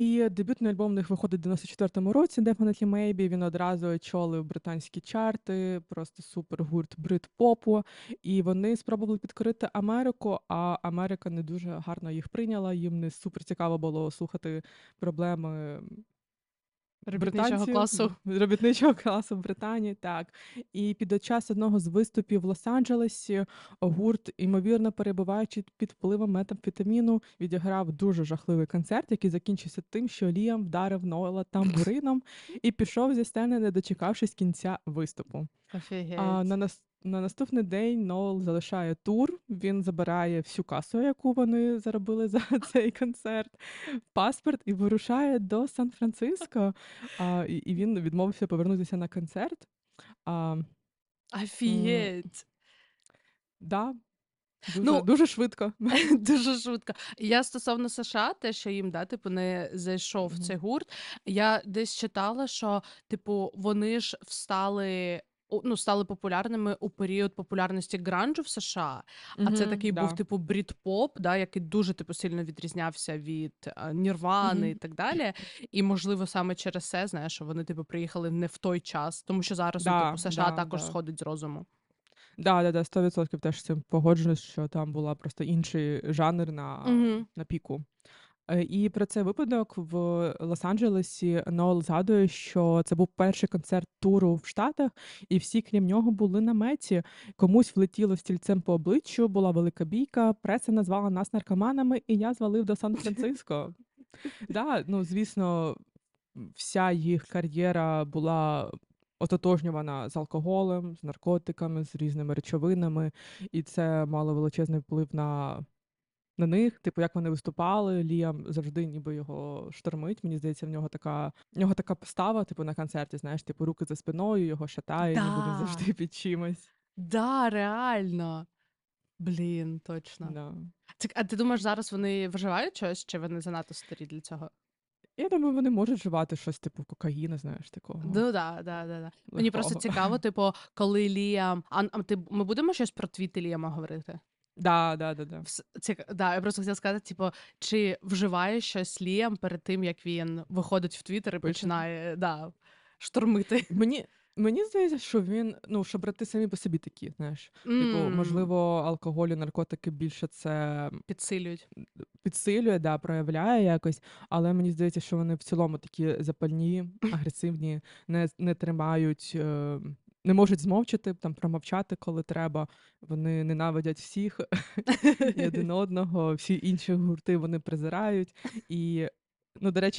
І дебютний альбом у них виходить в 94-му році, Definitely Maybe. Він одразу очолив британські чарти, просто супер гурт брит-попу. І вони спробували підкорити Америку, а Америка не дуже гарно їх прийняла. Їм не супер цікаво було слухати проблеми Робітничого британців, класу. робітничого класу в Британії, так. І під час одного з виступів в Лос-Анджелесі гурт, ймовірно, перебуваючи під впливом метамфетаміну, відіграв дуже жахливий концерт, який закінчився тим, що Ліам вдарив Ноела тамбурином і пішов зі сцени, не дочекавшись кінця виступу. Офігеть. А на нас на наступний день Ноел залишає тур. Він забирає всю касу, яку вони заробили за цей концерт, паспорт і вирушає до Сан-Франциско. А, і, і він відмовився повернутися на концерт. А, м, Офігеть. да, дуже, Ну, дуже швидко. Дуже швидко. Я стосовно США, те, що їм да, типу, не зайшов Мгм. цей гурт. Я десь читала, що типу вони ж встали. У- Ну, стали популярними у період популярності гранжу в США. А це Мгм, такий да. був типу брід-поп, да, який дуже типу сильно відрізнявся від е, Нірвани і Мгм. так далі. І можливо саме через це, знаєш, що вони типу приїхали не в той час, тому що зараз ну, Да, типу США да, також да. сходить з розуму. Да, да, да, 100% теж з цим погоджуюсь, що там була просто інший жанр на, Угу. на піку. Е, І про цей випадок в Лос-Анджелесі Ноел згадує, що це був перший концерт туру в Штатах, і всі, крім нього, були на меті. Комусь влетіло стільцем по обличчю, була велика бійка, преса назвала нас наркоманами, і я звалив до Сан-Франциско. Да, ну, звісно, вся їх кар'єра була ототожнювана з алкоголем, з наркотиками, з різними речовинами, і це мало величезний вплив на, на них. Типу, як вони виступали, Ліам завжди ніби його штормить. Мені здається, в нього така, в нього така постава, типу, на концерті, знаєш, типу, руки за спиною, його шатає, ніби він завжди під чимось. Да, реально. Блін, точно. Да. Так, а ти думаєш, зараз вони вживають щось, чи вони занадто старі для цього? Я думаю, вони можуть вживати щось, типу, кокаїна, знаєш, такого. Ну да, да, да, да. Мені просто цікаво, типу, коли Ліам. А, а ти ми будемо щось про твіти Ліама говорити? Да, да, да, да. Вс-. Да, я просто хотіла сказати, типу, чи вживає щось Ліам перед тим, як він виходить в Твіттер і Пише. починає да, штормити. Мені, мені здається, що він, ну, що брати самі по собі такі, знаєш. Типу, М, можливо, алкоголь і наркотики більше це Підсилюють. підсилює, да, проявляє якось, але мені здається, що вони в цілому такі запальні, агресивні, не, не тримають, е, не можуть змовчати, там промовчати, коли треба. Вони ненавидять всіх і один одного, всі інші гурти вони презирають. І, ну, до речі,